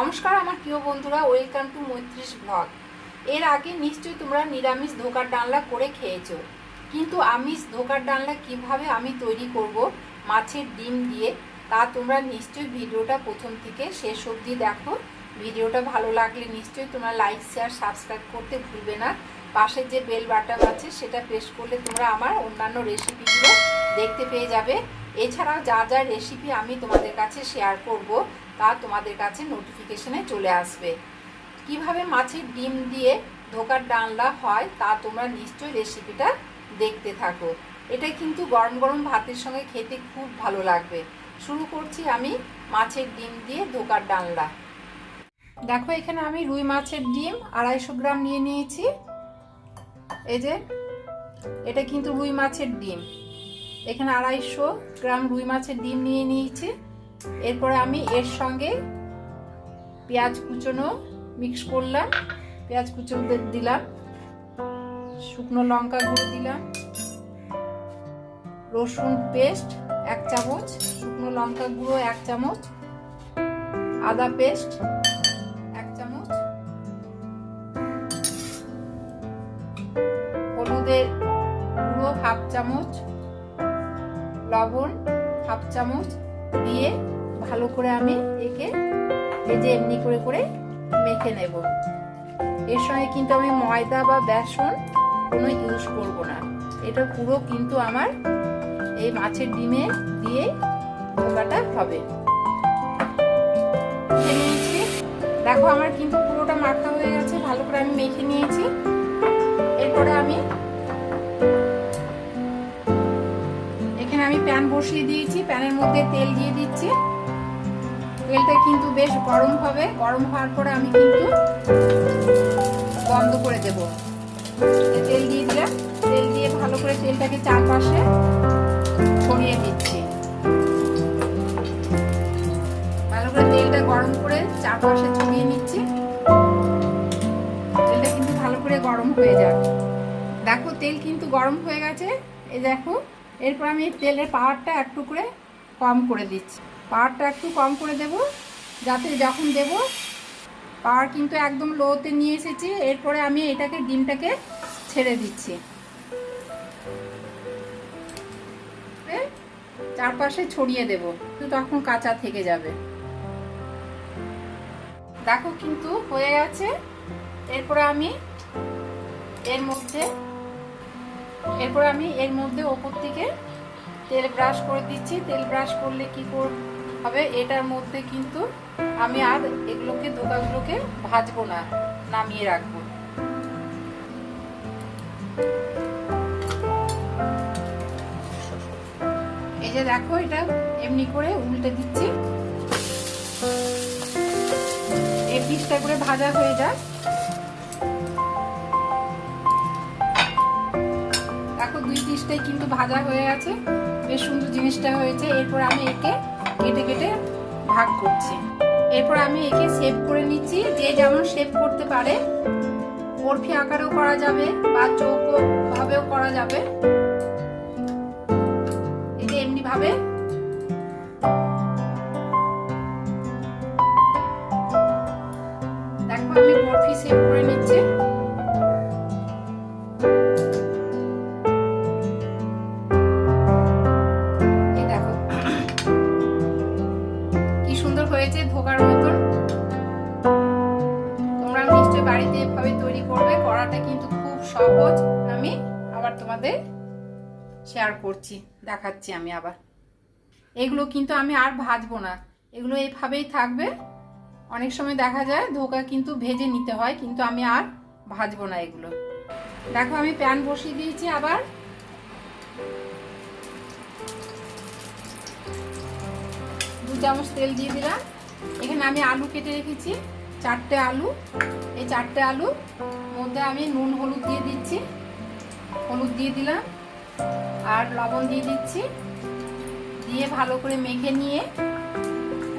নমস্কার আমার প্রিয় বন্ধুরা, ওয়েলকাম টু মৈত্রিশ ব্লগ। এর আগে নিশ্চয়ই তোমরা নিরামিষ ধোকার ডালনা করে খেয়েছো, কিন্তু আমিষ ধোকার ডালনা কীভাবে আমি তৈরি করব মাছের ডিম দিয়ে, তা তোমরা নিশ্চয়ই ভিডিওটা প্রথম থেকে শেষ অবধি দেখো। ভিডিওটা ভালো লাগলে নিশ্চয়ই তোমরা লাইক, শেয়ার, সাবস্ক্রাইব করতে ভুলবে না। পাশের যে বেল বাটন আছে, সেটা প্রেস করলে তোমরা আমার অন্যান্য রেসিপিগুলো দেখতে পেয়ে যাবে। এছাড়াও যা যা রেসিপি আমি তোমাদের কাছে শেয়ার করব তা তোমাদের কাছে নোটিফিকেশনে চলে আসবে। কীভাবে মাছের ডিম দিয়ে ধোকার ডালনা হয় তা তোমরা নিশ্চয়ই রেসিপিটা দেখতে থাকো। এটা কিন্তু গরম গরম ভাতের সঙ্গে খেতে খুব ভালো লাগবে। শুরু করছি আমি মাছের ডিম দিয়ে ধোকার ডালনা দেখো, এখানে আমি রুই মাছের ডিম আড়াইশো গ্রাম নিয়ে নিয়েছি। এই যে, এটা কিন্তু রুই মাছের ডিম। এখানে আড়াইশো গ্রাম রুই মাছের ডিম নিয়ে নিয়েছি। এরপরে আমি এর সঙ্গে পেঁয়াজ কুচনো মিক্স করলাম, পেঁয়াজ কুচনো দিলাম, শুকনো লঙ্কা গুঁড়ো দিলাম, রসুন পেস্ট এক চামচ, শুকনো লঙ্কা গুঁড়ো এক চামচ, আদা পেস্ট এক চামচ, হলুদের গুঁড়ো হাফ চামচ, লবণ হাফ চামচ দিয়ে ভালো করে আমি একে যে এমনি করে করে মেখে নেব। এর সঙ্গে কিন্তু আমি ময়দা বা বেসন কোনো ইউজ করব না। এটা পুরো কিন্তু আমার এই মাছের ডিমে দিয়ে ধোকাটা হবে। দেখো আমার কিন্তু পুরোটা মাখা হয়ে গেছে, ভালো করে আমি মেখে নিয়েছি। এরপরে আমি বসিয়ে দিয়েছি, প্যানের মধ্যে তেল দিয়ে দিচ্ছি। তেলটা কিন্তু বেশ গরম হবে। গরম হওয়ার পরে আমি কিন্তু বন্ধ করে দেব। তেল দিয়ে দিলাম। তেল দিয়ে ভালো করে তেলটাকে চারপাশে ছড়িয়ে দিচ্ছি। ভালো করে তেলটা গরম করে চারপাশে ছড়িয়ে নিচ্ছি। তেলটা কিন্তু ভালো করে গরম হয়ে যাবে। দেখো তেল কিন্তু গরম হয়ে গেছে। এই দেখো এরপর আমি তেলের পাহাড়টা একটু করে কম করে দিচ্ছি। পাওয়ারটা একটু কম করে দেব, যাতে যখন দেব পাহাড় কিন্তু একদম লোতে নিয়ে এসেছি। এরপরে আমি এটাকে, ডিমটাকে ছেড়ে দিচ্ছি। চারপাশে ছড়িয়ে দেব, তো তখন কাঁচা থেকে যাবে। দেখো কিন্তু হয়ে গেছে এরপরে আমি এর মধ্যে এরপর আমি এর মধ্যে ওপর থেকে তেল ব্রাশ করে দিচ্ছি। তেল ব্রাশ করলে কি হবে এটার মধ্যে কিন্তু আমি আর এগুলোকে, দোকানগুলোকে ভাজবো না, নামিয়ে রাখব। এই যে দেখো, এটা এমনি করে উল্টে দিচ্ছি। এই পিসটা করে ভাজা হয়ে যায় দেখো দুই পিসটাই কিন্তু ভাজা হয়ে গেছে। বেশ সুন্দর জিনিসটা হয়েছে। এরপর আমি একে কেটে কেটে ভাগ করছি। এরপর আমি একে শেপ করে নিচ্ছি। যে যেমন শেপ করতে পারে, বরফি আকারেও করা যাবে বা চৌকো ভাবেও করা যাবে। শেয়ার করছি, দেখাচ্ছি আমি আবার। এগুলো কিন্তু আমি আর ভাজবো না। এগুলো এইভাবেই থাকবে। অনেক সময় দেখা যায় ধোকা কিন্তু ভেজে নিতে হয়, কিন্তু আমি আর ভাজবো না এগুলো। দেখো আমি প্যান বসিয়ে দিয়েছি আবার। দু চামচ তেল দিয়ে দিলাম। এখানে আমি আলু কেটে রেখেছি, চারটে আলু। এই চারটে আলু মধ্যে আমি নুন, হলুদ দিয়ে দিচ্ছি। হলুদ দিয়ে দিলাম। আর লবণ দিয়ে দিচ্ছি। দিয়ে ভালো করে মেখে নিয়ে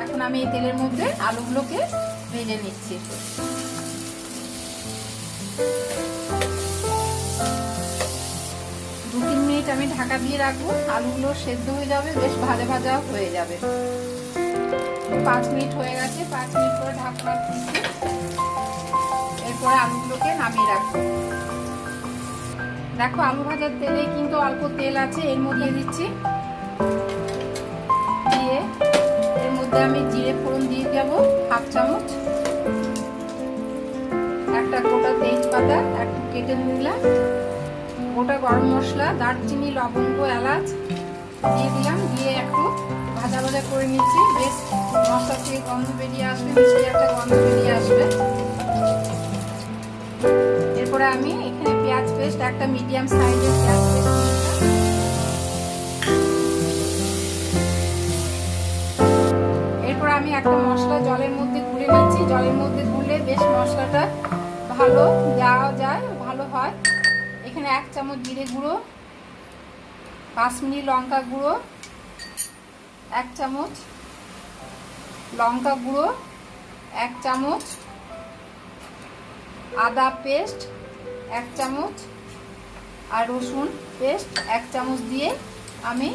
এখন আমি এই তেলের মধ্যে আলুগুলোকে ভেজে নিচ্ছি। দু তিন মিনিট আমি ঢাকা দিয়ে রাখব। আলুগুলো সেদ্ধ হয়ে যাবে, বেশ ভাজা ভাজা হয়ে যাবে। পাঁচ মিনিট হয়ে গেছে, পাঁচ মিনিট পরে খুলছি। এরপরে আলুগুলোকে নামিয়ে রাখব। দেখো আলু ভাজার তেলে কিন্তু অল্প তেল আছে, এর মধ্যে দিচ্ছি। দিয়ে এর মধ্যে আমি জিরে ফোড়ন দিয়ে যাব হাফ চামচ। একটা গোটা তেজপাতা একটু কেটে নিলাম। গোটা গরম মশলা, দারচিনি, লবঙ্গ, এলাচ দিয়ে দিলাম। দিয়ে একটু ভাজা ভাজা করে নিচ্ছি। বেশ মশলা থেকে গন্ধ বেরিয়ে আসবে মিশিয়ে একটা গন্ধ বেরিয়ে আসবে। এরপরে আমি এখানে পেঁয়াজ পেস্ট, একটা মিডিয়াম সাইজের পেঁয়াজ পেস্ট এরপর আমি একটা মশলা জলের মধ্যে গুলে নিচ্ছি। জলের মধ্যে গুলে বেশ মশলাটা ভালো দেওয়া যায়, ভালো হয়। এখানে এক চামচ জিরে গুঁড়ো, কাশ্মীরি লঙ্কা গুঁড়ো, এক চামচ লঙ্কা গুঁড়ো, এক চামচ আদা পেস্ট এক চামচ আর রসুন পেস্ট এক চামচ দিয়ে আমি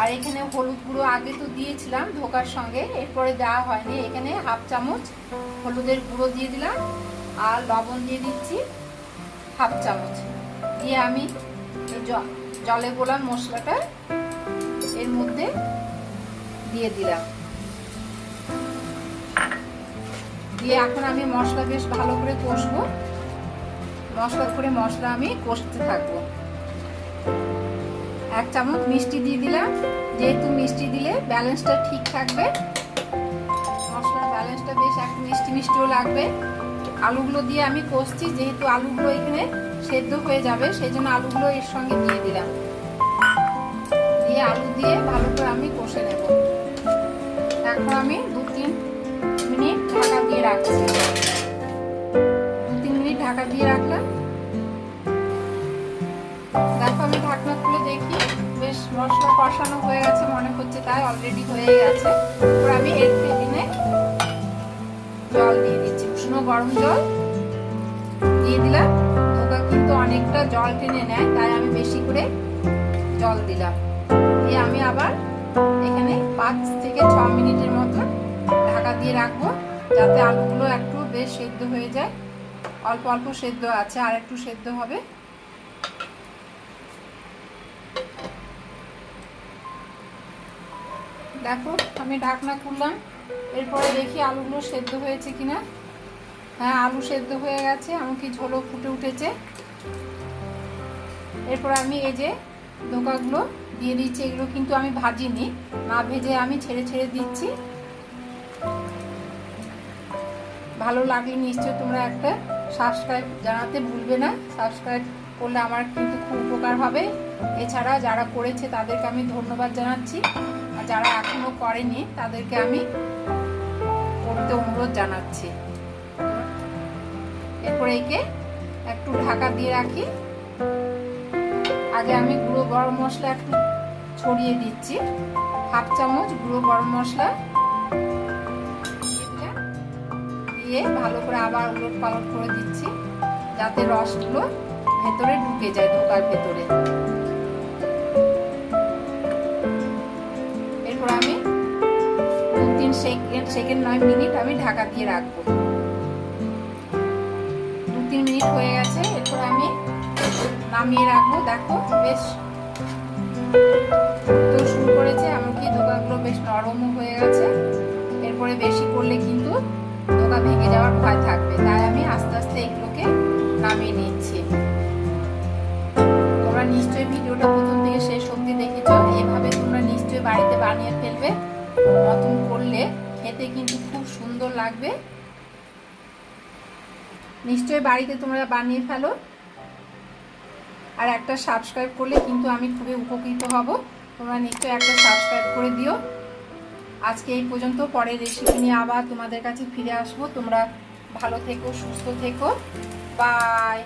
আর এখানে হলুদ গুঁড়ো আগে তো দিয়েছিলাম ধোকার সঙ্গে, এরপরে দেওয়া হয়নি। এখানে হাফ চামচ হলুদের গুঁড়ো দিয়ে দিলাম আর লবণ দিয়ে দিচ্ছি হাফ চামচ। দিয়ে আমি জলে গোলাম মশলাটা এর মধ্যে দিয়ে দিলাম। দিয়ে এখন আমি মশলা বেশ ভালো করে কষবো। মশলা করে মশলা আমি কষতে থাকব। এক চামচ মিষ্টি দিয়ে দিলাম। যেহেতু মিষ্টি দিলে ব্যালেন্সটা ঠিক থাকবে। মশলার ব্যালেন্সটা বেশ একটু মিষ্টি মিষ্টিও লাগবে। আলুগুলো দিয়ে আমি কষছি, যেহেতু আলুগুলো এখানে সেদ্ধ হয়ে যাবে সেই জন্য আলুগুলো এর সঙ্গে দিয়ে দিলাম। দিয়ে আলু দিয়ে ভালো করে আমি কষে নেব। এখন আমি রাখছি। তিন মিনিট ঢাকা দিয়ে রাখলাম। দেখো আমি ঢাকনা খুলে দেখি, বেশ মশলা কষানো হয়ে গেছে, মনে হচ্ছে তাই অলরেডি হয়ে গেছে। এরপর আমি এর টেবিলে জল দিয়ে দিচ্ছি, উষ্ণ গরম জল দিয়ে দিলাম। ওটা কিন্তু অনেকটা জল টেনে নেয়, তাই আমি বেশি করে জল দিলাম। দিয়ে আমি আবার এখানে পাঁচ থেকে ছ মিনিটের মতো ঢাকা দিয়ে রাখব। যাতে আলুগুলো একটু বেশ সেদ্ধ হয়ে যায়। অল্প অল্প সেদ্ধ আছে, আর একটু সেদ্ধ হবে। দেখো, আমি ঢাকনা খুললাম। এরপরে দেখি আলুগুলো সেদ্ধ হয়েছে কিনা। হ্যাঁ আলু সেদ্ধ হয়ে গেছে, এমনকি ঝোলও ফুটে উঠেছে। এরপর আমি এই যে ধোকাগুলো দিয়ে দিচ্ছি, এগুলো কিন্তু আমি ভাজিনি। না ভেজে আমি ছেড়ে ছেড়ে দিচ্ছি। ভালো লাগলে নিশ্চয়ই তোমরা একটা সাবস্ক্রাইব জানাতে ভুলবে না। সাবস্ক্রাইব করলে আমার কিন্তু খুব উপকার হবে। এছাড়া যারা করেছে তাদেরকে আমি ধন্যবাদ জানাচ্ছি। আর যারা এখনও করেনি, তাদেরকে আমি করতে অনুরোধ জানাচ্ছি। এরপরে একে একটু ঢাকা দিয়ে রাখি। আগে আমি গুঁড়ো গরম মশলা একটু ছড়িয়ে দিচ্ছি। হাফ চামচ গুঁড়ো গরম মশলা। দিয়ে ভালো করে আবার উলট পালট করে দিচ্ছি, যাতে রসগুলো ভেতরে ঢুকে যায়, ঢোকার ভেতরে। এরপর আমি দু তিন সেকেন্ড সেকেন্ড নয় মিনিট আমি ঢাকা দিয়ে রাখব। দু তিন মিনিট হয়ে গেছে, এরপর আমি নামিয়ে রাখব। দেখো, বেশ শুরু করেছে, এমনকি ধোকাগুলো বেশ নরমও হয়ে গেছে। এরপরে বেশি করলে কিন্তু ধোকা ভেঙে যাওয়ার ভয় থাকবে। তাই আমি আস্তে আস্তে এগুলোকে নামিয়ে নিচ্ছি। তোমরা নিশ্চয়ই ভিডিওটা প্রথম থেকে শেষ অবধি দেখেছ। এভাবে তোমরা নিশ্চয়ই বাড়িতে বানিয়ে ফেলবে। নতুন করলে খেতে কিন্তু খুব সুন্দর লাগবে। নিশ্চয়ই বাড়িতে তোমরা বানিয়ে ফেলো। আর একটা সাবস্ক্রাইব করলে কিন্তু আমি খুবই উপকৃত হব। তোমরা নিশ্চয়ই একটা সাবস্ক্রাইব করে দিও। আজকে এই পর্যন্ত, পরের রেসিপি নিয়ে আবার তোমাদের কাছে ফিরে আসব। তোমরা ভালো থেকো, সুস্থ থেকো। বাই